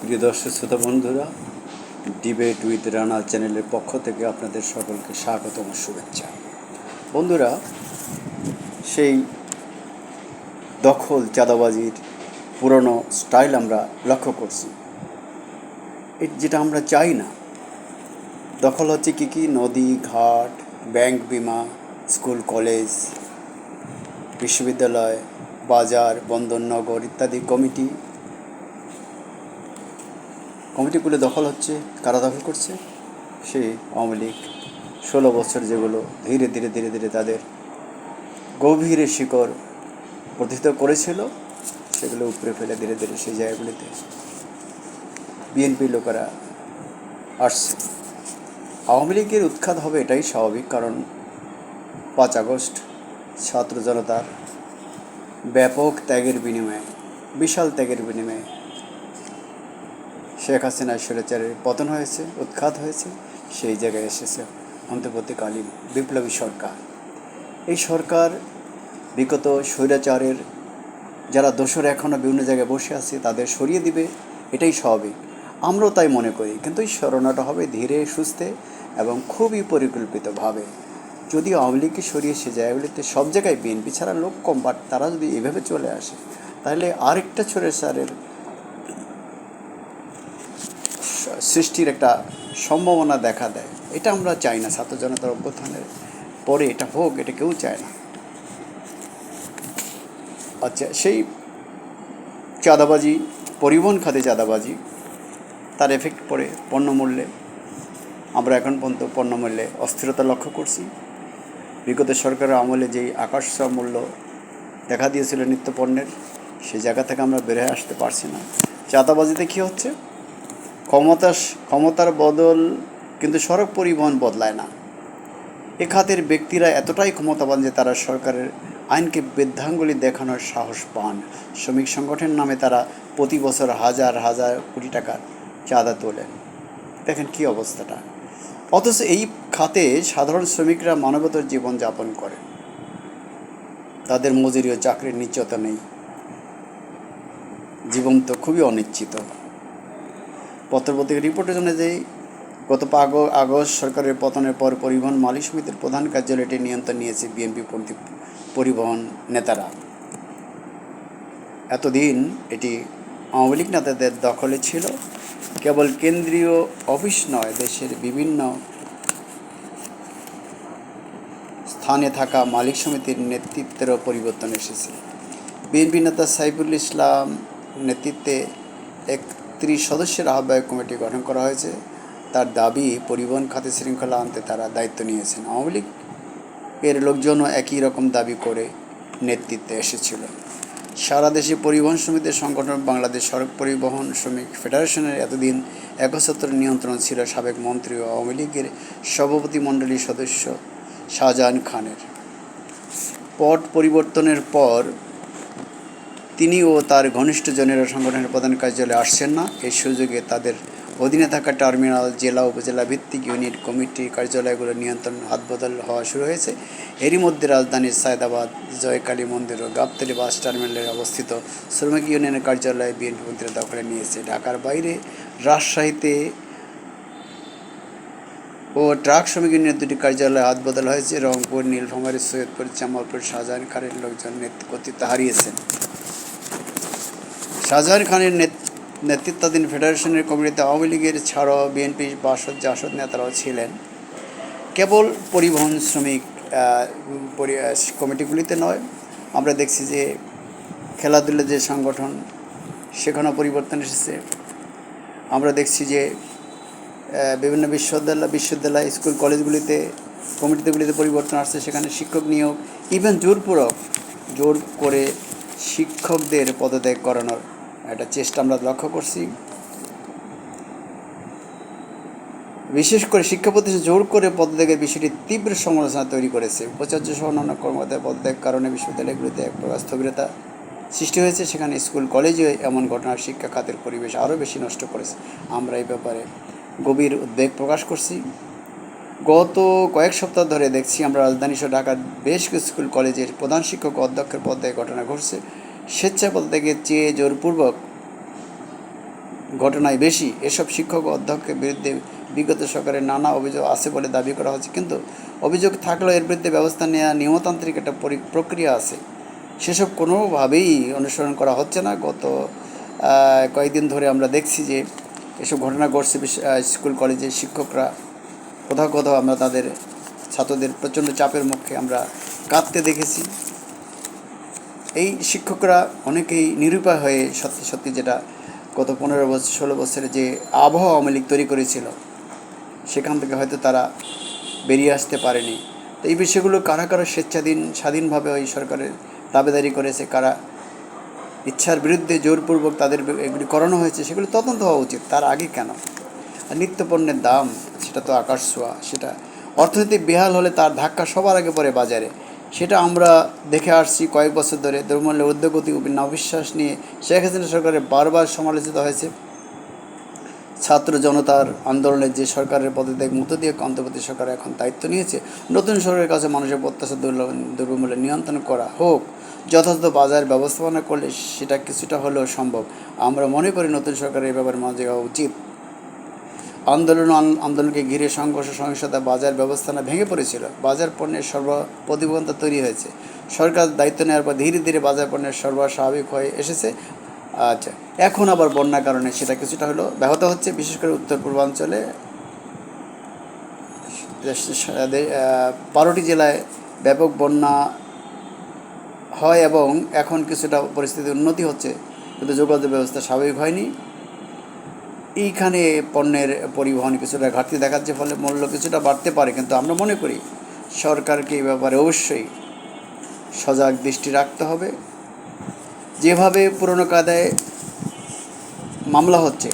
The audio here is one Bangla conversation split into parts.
প্রিয় দর্শক, শ্রোতা বন্ধুরা ডিবেট উইথ রানা চ্যানেলের পক্ষ থেকে আপনাদের সকলকে স্বাগতম শুভেচ্ছা। বন্ধুরা, সেই দখল চাঁদাবাজির পুরনো স্টাইল আমরা লক্ষ্য করছি। যেটা আমরা চাই না। দখল হচ্ছে কী কী? নদী, ঘাট, ব্যাংক বিমা, স্কুল, কলেজ, বিশ্ববিদ্যালয়, বাজার বন্দরনগর ইত্যাদি কমিটি কমিটিগুলো দখল হচ্ছে, কারা দখল করছে? সেই আওয়ামী লীগ ষোলো বছর যেগুলো ধীরে ধীরে ধীরে ধীরে তাদের গভীরে শিকড় প্রতিষ্ঠিত করেছিল, সেগুলো উপরে ফেলে ধীরে ধীরে সেই জায়গাগুলিতে বিএনপি লোকেরা আসছে। আওয়ামী লীগের উৎখাত হবে এটাই স্বাভাবিক, কারণ পাঁচ আগস্ট ছাত্র জনতার ব্যাপক ত্যাগের বিনিময়ে, বিশাল ত্যাগের বিনিময়ে শেখ হাসিনা স্বৈরাচারের পতন হয়েছে, উৎখাত হয়েছে, সেই জায়গায় এসেছে অন্তর্বর্তীকালীন বিপ্লবী সরকার। এই সরকার বিগত স্বৈরাচারের যারা দোষর এখনও বিভিন্ন জায়গায় বসে আছে, তাদের সরিয়ে দিবে, এটাই স্বাভাবিক। আমরাও তাই মনে করি, কিন্তু এই সরানোটা হবে ধীরে, সুস্থে এবং খুবই পরিকল্পিতভাবে। যদি আওয়ামী লীগকে সরিয়ে সে জায়গাগুলিতে সব জায়গায় বিএনপি ছাড়া লোক কম বাট তারা যদি এভাবে চলে আসে, তাহলে আরেকটা ছড়ে সারের সৃষ্টির একটা সম্ভাবনা দেখা দেয়। এটা আমরা চাই না, ছাত্র জনতার অভ্যুত্থানের পরে এটা হোক, এটা কেউ চায় না। আচ্ছা সেই চাঁদাবাজি, পরিবহন খাতে চাঁদাবাজি, তার এফেক্ট পড়ে পণ্যমূল্যে। আমরা এখন পর্যন্ত পণ্যমূল্যে অস্থিরতা লক্ষ্য করছি। বিগত সরকারের আমলে যেই আকাশ মূল্য দেখা দিয়েছিল নিত্য পণ্যের সেই জায়গা থেকে আমরা হয়ে আসতে পারছি না। চাঁদাবাজিতে কী হচ্ছে? ক্ষমতা ক্ষমতার বদল কিন্তু সড়ক পরিবহন বদলায় না। এ খাতের ব্যক্তিরা এতটাই ক্ষমতাবান যে তারা সরকারের আইনকে বৃদ্ধাঙ্গুলি দেখানোর সাহস পান। শ্রমিক সংগঠনের নামে তারা প্রতি বছর হাজার হাজার কোটি টাকার চাঁদা তোলেন। দেখেন কী অবস্থাটা। অথচ এই খাতে সাধারণ শ্রমিকরা মানবতার জীবন যাপন করে তাদের মজুরি ও চাকরির নিশ্চয়তা নেই। জীবন তো খুবই অনিশ্চিত। পত্রপত্রিকা রিপোর্টের জন্য যে গত পাগ আগস্ট সরকারের পতনের পর পরিবহন মালিক সমিতির প্রধান কার্যালয়টি নিয়ন্ত্রণ নিয়েছে বিএনপি পন্থী পরিবহন নেতারা। এতদিন এটি আওয়ামী লীগ নেতাদের দখলে ছিল। কেবল কেন্দ্রীয় অফিস নয়, দেশের বিভিন্ন স্থানে থাকা মালিক সমিতির নেতৃত্বেরও পরিবর্তন এসেছে। বিএনপি নেতা সাইফুল ইসলাম নেতৃত্বে একত্রিশ সদস্যের আহ্বায়ক কমিটি গঠন করা হয়েছে। তার দাবি, পরিবহন খাতে শৃঙ্খলা আনতে তারা দায়িত্ব নিয়েছেন। আওয়ামী লীগ এর লোকজনও একই রকম দাবি করে নেতৃত্বে এসেছিল। সারা দেশে পরিবহন শ্রমিকদের সংগঠন বাংলাদেশ সড়ক পরিবহন শ্রমিক ফেডারেশনের এতদিন একচ্ছত্র নিয়ন্ত্রণ ছিল সাবেক মন্ত্রী ও আওয়ামী লীগের সভাপতি মণ্ডলীর সদস্য শাহজাহান খানের। পট পরিবর্তনের পর তিনি ও তার ঘনিষ্ঠজনেরা সংগঠনের প্রধান কার্যালয়ে আসছেন না। এই সুযোগে তাদের অধীনে থাকা টার্মিনাল, জেলা, উপজেলা ভিত্তিক ইউনিট, কমিটি কার্যালয়গুলোর নিয়ন্ত্রণ হাতবদল হওয়া শুরু হয়েছে। এরই মধ্যে রাজধানীর সায়দাবাদ, জয়কালী মন্দির ও গাবতলী বাস টার্মিনালে অবস্থিত শ্রমিক ইউনিয়নের কার্যালয়ে বিএনপি মন্ত্রীরা দখলে নিয়েছে। ঢাকার বাইরে রাজশাহীতে ও ট্রাক শ্রমিক ইউনিয়নের দুটি কার্যালয়ে হাত বদল হয়েছে রংপুর, নীলফামারী, সৈয়দপুর, জামালপুর শাহজাহান খানের লোকজন কর্তৃত্ব হারিয়েছেন। শাহজাহান খানের নেতৃত্বাধীন ফেডারেশনের কমিটিতে আওয়ামী লীগের ছাড়াও বিএনপি বাসদ জাসদ নেতারাও ছিলেন। কেবল পরিবহন শ্রমিক কমিটিগুলিতে নয়, আমরা দেখছি যে খেলাধুলা যে সংগঠন, সেখানেও পরিবর্তন এসেছে। আমরা দেখছি যে বিভিন্ন বিশ্ববিদ্যালয় বিশ্ববিদ্যালয়, স্কুল, কলেজগুলিতে, কমিটিগুলিতে পরিবর্তন আসছে, সেখানে শিক্ষক নিয়োগ ইভেন জোরপূরক জোর করে শিক্ষকদের পদত্যাগ করানোর একটা চেষ্টা আমরা লক্ষ্য করছি। বিশেষ করে শিক্ষা প্রতিষ্ঠান জোর করে পদত্যাগের বিষয়টি তীব্র সমালোচনা তৈরি করেছে। উপাচার্য সহ অন্যান্য কর্মকর্তার পদত্যাগ কারণে বিশ্ববিদ্যালয়গুলিতে এক প্রকার স্থবিরতা সৃষ্টি হয়েছে। সেখানে স্কুল, কলেজে এমন ঘটনার শিক্ষা খাতের পরিবেশ আরও বেশি নষ্ট করেছে। আমরা এই ব্যাপারে গভীর উদ্বেগ প্রকাশ করছি। গত কয়েক সপ্তাহ ধরে দেখছি আমরা রাজধানী সহ ঢাকার বেশ কিছু স্কুল, কলেজের প্রধান শিক্ষক অধ্যক্ষের পদত্যাগের ঘটনা ঘটছে। স্বেচ্ছা পদত্যাগের চেয়ে জোরপূর্বক ঘটনায় বেশি। এসব শিক্ষক ও অধ্যক্ষের বিরুদ্ধে বিগত সরকারের নানা অভিযোগ আছে বলে দাবি করা হচ্ছে। কিন্তু অভিযোগ থাকলেও এর বিরুদ্ধে ব্যবস্থা নেওয়া নিয়মতান্ত্রিক একটা পরি- প্রক্রিয়া আছে। সেসব কোনোভাবেই অনুসরণ করা হচ্ছে না। গত কয়েকদিন ধরে আমরা দেখছি যে এসব ঘটনা ঘটছে স্কুল কলেজের শিক্ষকরা। কোথাও কোথাও আমরা তাদের ছাত্রদের প্রচণ্ড চাপের মুখে আমরা কাঁদতে দেখেছি। এই শিক্ষকরা অনেকেই নিরুপায় হয়ে সত্যি সত্যি যেটা গত পনেরো বছর ষোলো বছরে যে আবহাওয়া আওয়ামী লীগ তৈরি করেছিল, সেখান থেকে হয়তো তারা বেরিয়ে আসতে পারেনি। তো এই বিষয়গুলো কারা কারা স্বেচ্ছাধীন, স্বাধীনভাবে ওই সরকারের দাবেদারি করেছে, কারা ইচ্ছার বিরুদ্ধে জোরপূর্বক তাদের এগুলি করানো হয়েছে, সেগুলো তদন্ত হওয়া উচিত, তার আগে কেন? আর নিত্যপণ্যের দাম, সেটা তো আকাশ ছোঁয়া, সেটা অর্থনীতি বেহাল হলে তার ধাক্কা সবার আগে পড়ে বাজারে। সেটা আমরা দেখে আসছি কয়েক বছর ধরে। দ্রব্যমূল্যের উদ্যোগতি অবিশ্বাস নিয়ে শেখ হাসিনা সরকারের বারবার সমালোচিত হয়েছে। ছাত্র জনতার আন্দোলনের যে সরকারের পদত্যাগ মধ্য দিয়ে অন্তর্বর্তী সরকার এখন দায়িত্ব নিয়েছে, নতুন সরকারের কাছে মানুষের প্রত্যাশা দ্রব্যমূল্য নিয়ন্ত্রণ করা হোক। যথাযথ বাজার ব্যবস্থাপনা করলে সেটা কিছুটা হলেও সম্ভব। আমরা মনে করি নতুন সরকারের এই ব্যাপারে মনোযোগ হওয়া উচিত। আন্দোলন আন্দোলনকে ঘিরে সংঘর্ষ, সহিংসতা, বাজার ব্যবস্থাপনা ভেঙে পড়েছিল। বাজার পণ্যের সর্ব প্রতিবন্ধকতা তৈরি হয়েছে। সরকার দায়িত্ব নেওয়ার পর ধীরে ধীরে বাজার পণ্যের সরবরাহ স্বাভাবিক হয়ে এসেছে। আচ্ছা এখন আবার বন্যার কারণে সেটা কিছুটা হলো ব্যাহত হচ্ছে, বিশেষ করে উত্তর পূর্বাঞ্চলে। বারোটি জেলায় ব্যাপক বন্যা হয় এবং এখন কিছুটা পরিস্থিতি উন্নতি হচ্ছে, কিন্তু যোগাযোগ ব্যবস্থা স্বাভাবিক হয়নি। এইখানে পণ্যের পরিবহন কিছুটা ঘাটতি দেখাচ্ছে ফলে মূল্য কিছুটা বাড়তে পারে, কিন্তু আমরা মনে করি সরকারকে এই ব্যাপারে অবশ্যই সজাগ দৃষ্টি রাখতে হবে। যেভাবে পুরনো কায়দায় মামলা হচ্ছে,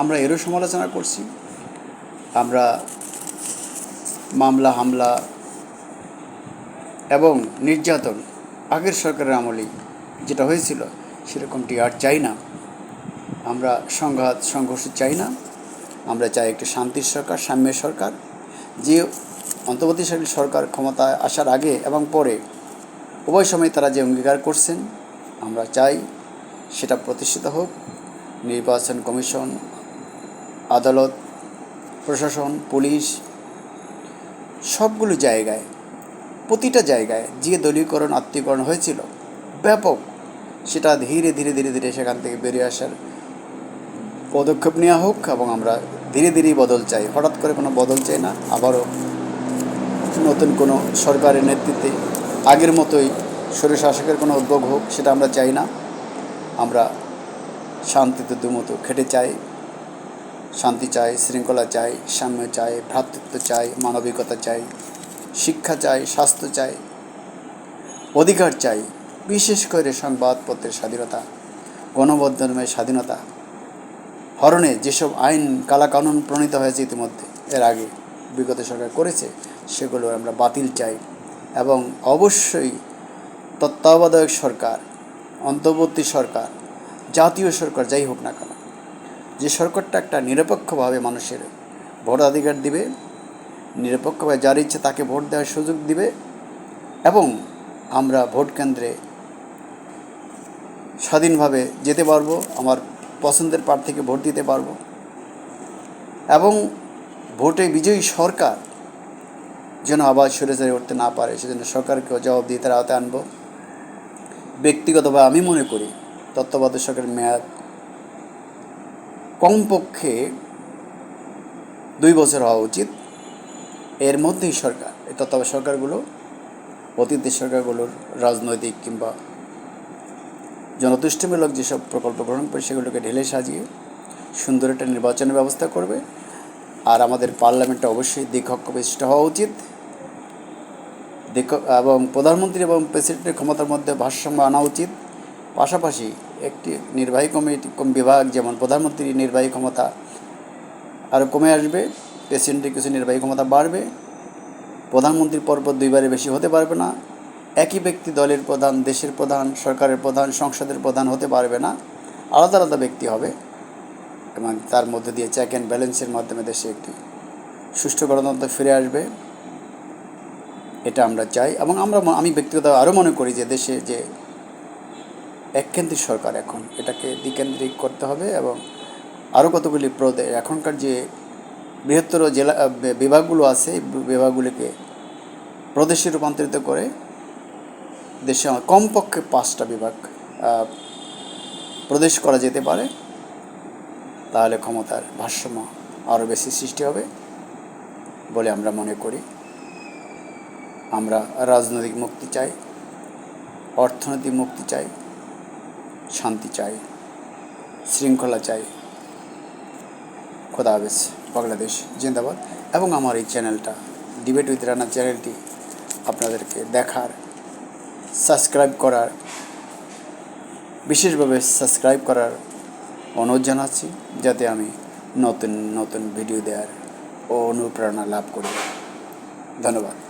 আমরা এরও সমালোচনা করছি। আমরা মামলা, হামলা এবং নির্যাতন আগের সরকারের আমলেই যেটা হয়েছিল, সেরকমটি আর চাই না। আমরা সংঘাত, সংঘর্ষ চাই না। আমরা চাই একটি শান্তির সরকার, সাম্যের সরকার। যে অন্তর্বর্তীশালী সরকার ক্ষমতায় আসার আগে এবং পরে উভয় সময় তারা যে অঙ্গীকার করছেন, আমরা চাই সেটা প্রতিষ্ঠিত হোক। নির্বাচন কমিশন, আদালত, প্রশাসন, পুলিশ, সবগুলো জায়গায়, প্রতিটা জায়গায় যে দলীয়করণ, আত্মীয়করণ হয়েছিল, ব্যাপক, সেটা ধীরে ধীরে ধীরে ধীরে সেখান থেকে বেরিয়ে আসার পদক্ষেপ নেওয়া হোক এবং আমরা ধীরে ধীরেই বদল চাই। হঠাৎ করে কোনো বদল চাই না। আবারও নতুন কোনো সরকারের নেতৃত্বে আগের মতোই স্বৈরশাসকের কোনো উদ্যোগ হোক, সেটা আমরা চাই না। আমরা শান্তিতে দুমতো খেটে চাই, শান্তি চাই, শৃঙ্খলা চাই, সাম্য চাই, ভ্রাতৃত্ব চাই, মানবিকতা চাই, শিক্ষা চাই, স্বাস্থ্য চাই, অধিকার চাই। বিশেষ করে সংবাদপত্রের স্বাধীনতা, গণমাধ্যমের স্বাধীনতা হরণে যেসব আইন, কালাকানুন প্রণীত হয়েছে ইতিমধ্যে, এর আগে বিগত সরকার করেছে, সেগুলো আমরা বাতিল চাই এবং অবশ্যই তত্ত্বাবধায়ক সরকার, অন্তর্বর্তী সরকার, জাতীয় সরকার যাই হোক না কেন, যে সরকারটা একটা নিরপেক্ষভাবে মানুষের ভোটাধিকার দিবে, নিরপেক্ষভাবে যার ইচ্ছে তাকে ভোট দেওয়ার সুযোগ দিবে এবং আমরা ভোট কেন্দ্রে স্বাধীনভাবে যেতে পারব, আমার পছন্দের প্রার্থীকে ভোট দিতে পারব। এবং ভোটে বিজয়ী সরকার যেন আবার সরে সরে উঠতে না পারে, সেজন্য সরকারকেও জবাব দিয়ে তার আওতায় আনব। ব্যক্তিগতভাবে আমি মনে করি, তত্ত্বাবধায়ক সরকারের মেয়াদ কমপক্ষে দুই বছর হওয়া উচিত। এর মধ্যেই সরকার, এই তত্ত্বাবধায়ক সরকারগুলো, অতীতের সরকারগুলোর রাজনৈতিক কিংবা জনতুষ্টিমূলক যেসব প্রকল্প গ্রহণ করে, সেগুলোকে ঢেলে সাজিয়ে সুন্দর একটা নির্বাচনের ব্যবস্থা করবে। আর আমাদের পার্লামেন্টটা অবশ্যই দ্বিকক্ষ বিশিষ্ট হওয়া উচিত। এবং প্রধানমন্ত্রী এবং প্রেসিডেন্টের ক্ষমতার মধ্যে ভারসাম্য আনা উচিত। পাশাপাশি একটি নির্বাহী কমিটি কম- বিভাগ যেমন প্রধানমন্ত্রীর নির্বাহী ক্ষমতা আরও কমে আসবে, প্রেসিডেন্টের কিছু নির্বাহী ক্ষমতা বাড়বে। প্রধানমন্ত্রীর পরপর দুইবারে বেশি হতে পারবে না। একই ব্যক্তি দলের প্রধান, দেশের প্রধান, সরকারের প্রধান, সংসদের প্রধান হতে পারবে না, আলাদা আলাদা ব্যক্তি হবে। এবং তার মধ্যে দিয়ে চেক অ্যান্ড ব্যালেন্সের মাধ্যমে দেশে একটি সুষ্ঠু গণতন্ত্র ফিরে আসবে। এটা আমরা চাই। এবং আমরা আমি ব্যক্তিগত আরও মনে করি যে দেশে যে এককেন্দ্রিক সরকার এখন, এটাকে দ্বিকেন্দ্রিক করতে হবে এবং আরও কতগুলি প্রদে, এখনকার যে বৃহত্তর জেলা বিভাগগুলো আছে বিভাগগুলিকে প্রদেশে রূপান্তরিত করে দেশে আমার কমপক্ষে পাঁচটা বিভাগ প্রদেশ করা যেতে পারে। তাহলে ক্ষমতার ভারসাম্য আরও বেশি সৃষ্টি হবে বলে আমরা মনে করি। আমরা রাজনৈতিক মুক্তি চাই, অর্থনৈতিক মুক্তি চাই, শান্তি চাই, শৃঙ্খলা চাই। খোদা হাফেজ, বাংলাদেশ জিন্দাবাদ। এবং আমার এই চ্যানেলটা ডিবেট উইথ রানা চ্যানেলটি আপনাদেরকে দেখার সাবস্ক্রাইব করার, বিশেষভাবে সাবস্ক্রাইব করার অনুরোধ জানাচ্ছি, যাতে আমি নতুন নতুন ভিডিও দেওয়ার অনুপ্রেরণা লাভ করি। ধন্যবাদ।